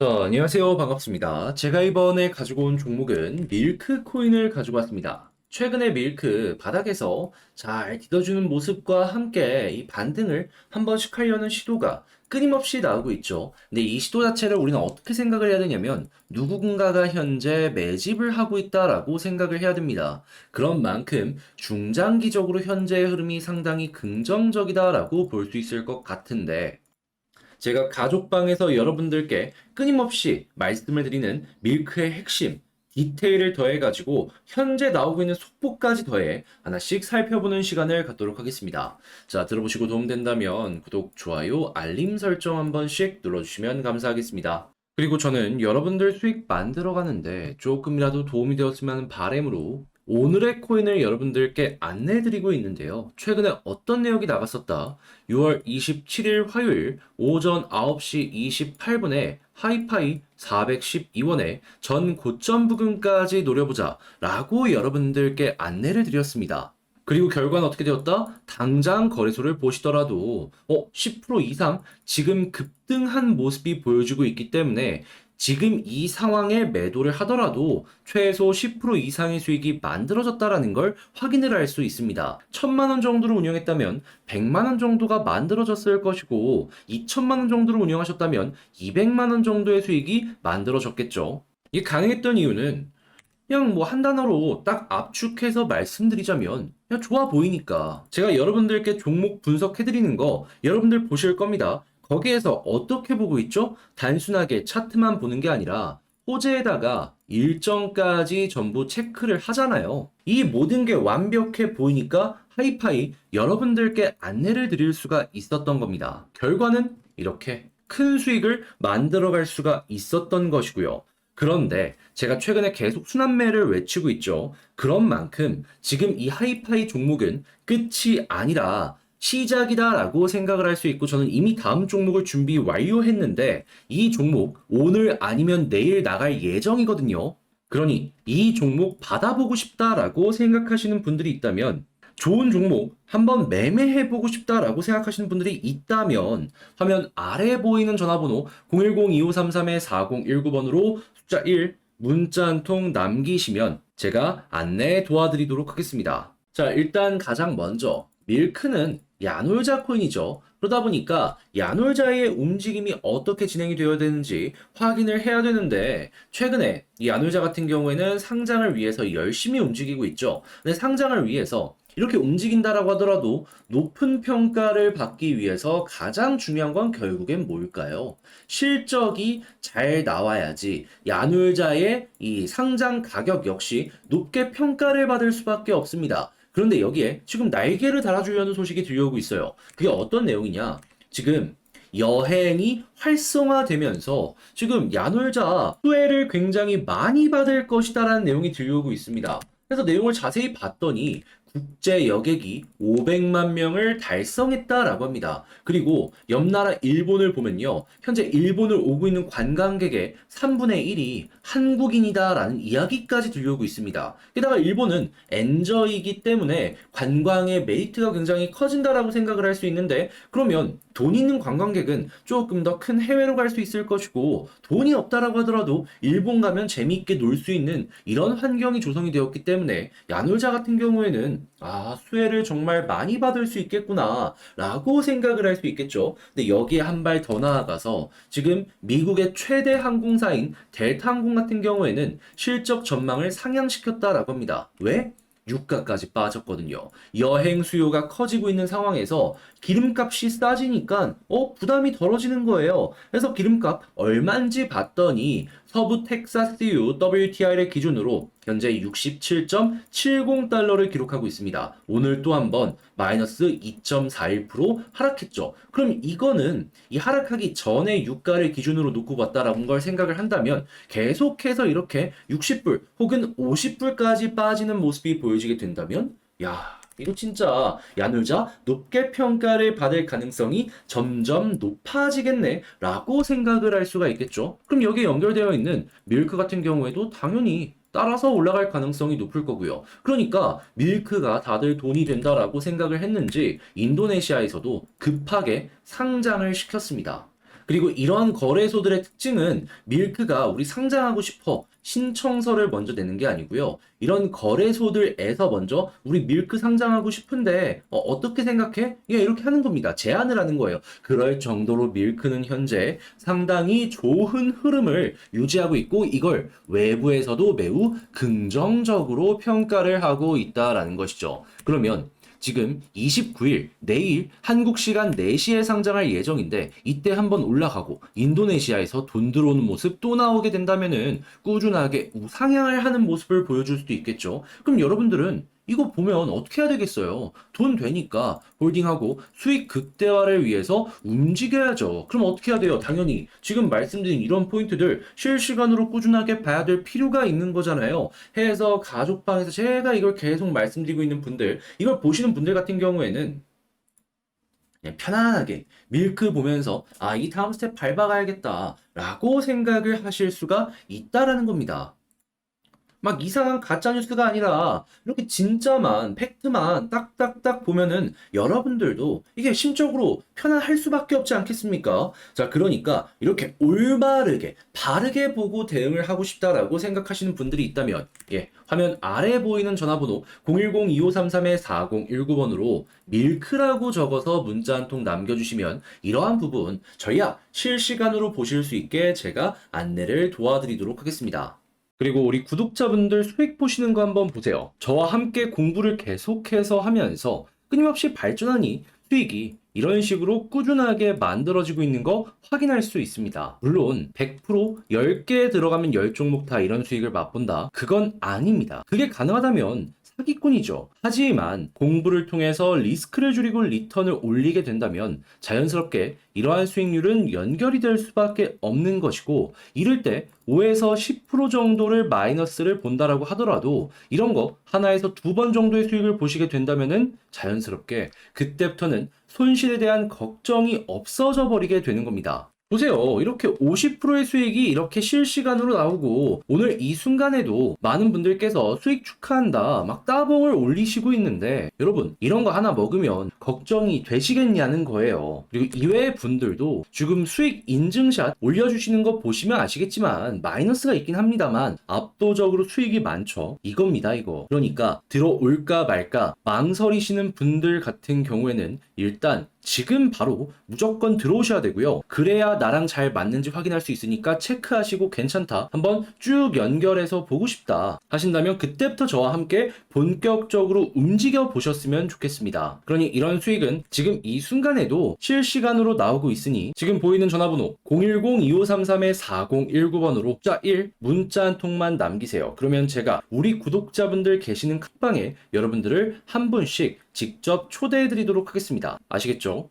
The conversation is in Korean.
자, 안녕하세요. 반갑습니다. 제가 이번에 가지고 온 종목은 밀크 코인을 가지고 왔습니다. 최근에 밀크 바닥에서 잘 디뎌주는 모습과 함께 이 반등을 한 번씩 하려는 시도가 끊임없이 나오고 있죠. 근데 이 시도 자체를 우리는 어떻게 생각을 해야 되냐면 누군가가 현재 매집을 하고 있다라고 생각을 해야 됩니다. 그런 만큼 중장기적으로 현재의 흐름이 상당히 긍정적이다라고 볼 수 있을 것 같은데 제가 가족방에서 여러분들께 끊임없이 말씀을 드리는 밀크의 핵심, 디테일을 더해가지고 현재 나오고 있는 속보까지 더해 하나씩 살펴보는 시간을 갖도록 하겠습니다. 자, 들어보시고 도움된다면 구독, 좋아요, 알림 설정 한 번씩 눌러주시면 감사하겠습니다. 그리고 저는 여러분들 수익 만들어가는데 조금이라도 도움이 되었으면 하는 바람으로 오늘의 코인을 여러분들께 안내해드리고 있는데요. 최근에 어떤 내역이 나갔었다? 6월 27일 화요일 오전 9시 28분에 하이파이 412원에 전 고점 부근까지 노려보자 라고 여러분들께 안내를 드렸습니다. 그리고 결과는 어떻게 되었다? 당장 거래소를 보시더라도 어, 10% 이상 지금 급등한 모습이 보여주고 있기 때문에 지금 이 상황에 매도를 하더라도 최소 10% 이상의 수익이 만들어졌다라는 걸 확인을 할 수 있습니다. 천만 원 정도로 운영했다면 100만 원 정도가 만들어졌을 것이고 2천만 원 정도로 운영하셨다면 200만 원 정도의 수익이 만들어졌겠죠. 이게 가능했던 이유는 그냥 뭐 한 단어로 딱 압축해서 말씀드리자면 그냥 좋아 보이니까 제가 여러분들께 종목 분석해드리는 거 여러분들 보실 겁니다. 거기에서 어떻게 보고 있죠? 단순하게 차트만 보는 게 아니라 호재에다가 일정까지 전부 체크를 하잖아요. 이 모든 게 완벽해 보이니까 하이파이 여러분들께 안내를 드릴 수가 있었던 겁니다. 결과는 이렇게 큰 수익을 만들어 갈 수가 있었던 것이고요. 그런데 제가 최근에 계속 순환매를 외치고 있죠. 그런 만큼 지금 이 하이파이 종목은 끝이 아니라 시작이다라고 생각을 할 수 있고 저는 이미 다음 종목을 준비 완료했는데 이 종목 오늘 아니면 내일 나갈 예정이거든요. 그러니 이 종목 받아보고 싶다라고 생각하시는 분들이 있다면 좋은 종목 한번 매매해보고 싶다라고 생각하시는 분들이 있다면 화면 아래 보이는 전화번호 010-2533-4019번으로 숫자 1 문자 한 통 남기시면 제가 안내 도와드리도록 하겠습니다. 자, 일단 가장 먼저 밀크는 야놀자 코인이죠. 그러다 보니까 야놀자의 움직임이 어떻게 진행이 되어야 되는지 확인을 해야 되는데 최근에 이 야놀자 같은 경우에는 상장을 위해서 열심히 움직이고 있죠. 근데 상장을 위해서 이렇게 움직인다라고 하더라도 높은 평가를 받기 위해서 가장 중요한 건 결국엔 뭘까요? 실적이 잘 나와야지 야놀자의 이 상장 가격 역시 높게 평가를 받을 수밖에 없습니다. 그런데 여기에 지금 날개를 달아주려는 소식이 들려오고 있어요. 그게 어떤 내용이냐? 지금 여행이 활성화되면서 지금 야놀자 수혜를 굉장히 많이 받을 것이다라는 내용이 들려오고 있습니다. 그래서 내용을 자세히 봤더니 국제 여객이 500만 명을 달성했다라고 합니다. 그리고 옆 나라 일본을 보면요. 현재 일본을 오고 있는 관광객의 3분의 1이 한국인이다라는 이야기까지 들려오고 있습니다. 게다가 일본은 엔저이기 때문에 관광의 메리트가 굉장히 커진다라고 생각을 할 수 있는데 그러면 돈 있는 관광객은 조금 더 큰 해외로 갈 수 있을 것이고 돈이 없다라고 하더라도 일본 가면 재미있게 놀 수 있는 이런 환경이 조성이 되었기 때문에 야놀자 같은 경우에는 아 수혜를 정말 많이 받을 수 있겠구나 라고 생각을 할 수 있겠죠. 근데 여기에 한 발 더 나아가서 지금 미국의 최대 항공사인 델타 항공 같은 경우에는 실적 전망을 상향시켰다라고 합니다. 왜? 유가까지 빠졌거든요. 여행 수요가 커지고 있는 상황에서 기름값이 싸지니까 어 부담이 덜어지는 거예요. 그래서 기름값 얼마인지 봤더니 서부 텍사스유 WTI를 기준으로 현재 67.70달러를 기록하고 있습니다. 오늘 또 한번 마이너스 2.41% 하락했죠. 그럼 이거는 이 하락하기 전에 유가를 기준으로 놓고 봤다라는 걸 생각을 한다면 계속해서 이렇게 60불 혹은 50불까지 빠지는 모습이 보여지게 된다면 야 이거 진짜 야놀자 높게 평가를 받을 가능성이 점점 높아지겠네 라고 생각을 할 수가 있겠죠. 그럼 여기에 연결되어 있는 밀크 같은 경우에도 당연히 따라서 올라갈 가능성이 높을 거고요. 그러니까 밀크가 다들 돈이 된다라고 생각을 했는지 인도네시아에서도 급하게 상장을 시켰습니다. 그리고 이러한 거래소들의 특징은 밀크가 우리 상장하고 싶어 신청서를 먼저 내는 게 아니고요. 이런 거래소들에서 먼저 우리 밀크 상장하고 싶은데 어, 떻게 생각해? 예, 이렇게 하는 겁니다. 제안을 하는 거예요. 그럴 정도로 밀크는 현재 상당히 좋은 흐름을 유지하고 있고 이걸 외부에서도 매우 긍정적으로 평가를 하고 있다라는 것이죠. 그러면 지금 29일 내일 한국 시간 4시에 상장할 예정인데 이때 한번 올라가고 인도네시아에서 돈 들어오는 모습 또 나오게 된다면은 꾸준하게 우상향을 하는 모습을 보여줄 수도 있겠죠. 그럼 여러분들은 이거 보면 어떻게 해야 되겠어요? 돈 되니까 홀딩하고 수익 극대화를 위해서 움직여야죠. 그럼 어떻게 해야 돼요? 당연히 지금 말씀드린 이런 포인트들 실시간으로 꾸준하게 봐야 될 필요가 있는 거잖아요. 해서 가족방에서 제가 이걸 계속 말씀드리고 있는 분들, 이걸 보시는 분들 같은 경우에는 편안하게 밀크 보면서 아, 이 다음 스텝 밟아가야겠다 라고 생각을 하실 수가 있다라는 겁니다. 막 이상한 가짜 뉴스가 아니라 이렇게 진짜만 팩트만 딱딱딱 보면은 여러분들도 이게 심적으로 편안할 수밖에 없지 않겠습니까? 자, 그러니까 이렇게 올바르게 바르게 보고 대응을 하고 싶다라고 생각하시는 분들이 있다면 예, 화면 아래 보이는 전화번호 010-2533-4019번으로 밀크라고 적어서 문자 한 통 남겨주시면 이러한 부분 저희야 실시간으로 보실 수 있게 제가 안내를 도와드리도록 하겠습니다. 그리고 우리 구독자분들 수익 보시는 거 한번 보세요. 저와 함께 공부를 계속해서 하면서 끊임없이 발전하니 수익이 이런 식으로 꾸준하게 만들어지고 있는 거 확인할 수 있습니다. 물론 100% 10개 들어가면 10종목 다 이런 수익을 맛본다. 그건 아닙니다. 그게 가능하다면 사기꾼이죠. 하지만 공부를 통해서 리스크를 줄이고 리턴을 올리게 된다면 자연스럽게 이러한 수익률은 연결이 될 수밖에 없는 것이고 이럴 때 5에서 10% 정도를 마이너스를 본다라고 하더라도 이런 거 하나에서 두 번 정도의 수익을 보시게 된다면은 자연스럽게 그때부터는 손실에 대한 걱정이 없어져 버리게 되는 겁니다. 보세요. 이렇게 50%의 수익이 이렇게 실시간으로 나오고 오늘 이 순간에도 많은 분들께서 수익 축하한다 막 따봉을 올리시고 있는데 여러분 이런 거 하나 먹으면 걱정이 되시겠냐는 거예요. 그리고 이외의 분들도 지금 수익 인증샷 올려주시는 거 보시면 아시겠지만 마이너스가 있긴 합니다만 압도적으로 수익이 많죠. 이겁니다 이거. 그러니까 들어올까 말까 망설이시는 분들 같은 경우에는 일단 지금 바로 무조건 들어오셔야 되고요. 그래야 나랑 잘 맞는지 확인할 수 있으니까 체크하시고 괜찮다. 한번 쭉 연결해서 보고 싶다. 하신다면 그때부터 저와 함께 본격적으로 움직여 보셨으면 좋겠습니다. 그러니 이런 수익은 지금 이 순간에도 실시간으로 나오고 있으니 지금 보이는 전화번호 010-2533-4019번으로 숫자 1 문자 한 통만 남기세요. 그러면 제가 우리 구독자분들 계시는 칸방에 여러분들을 한 분씩 직접 초대해 드리도록 하겠습니다. 아시겠죠?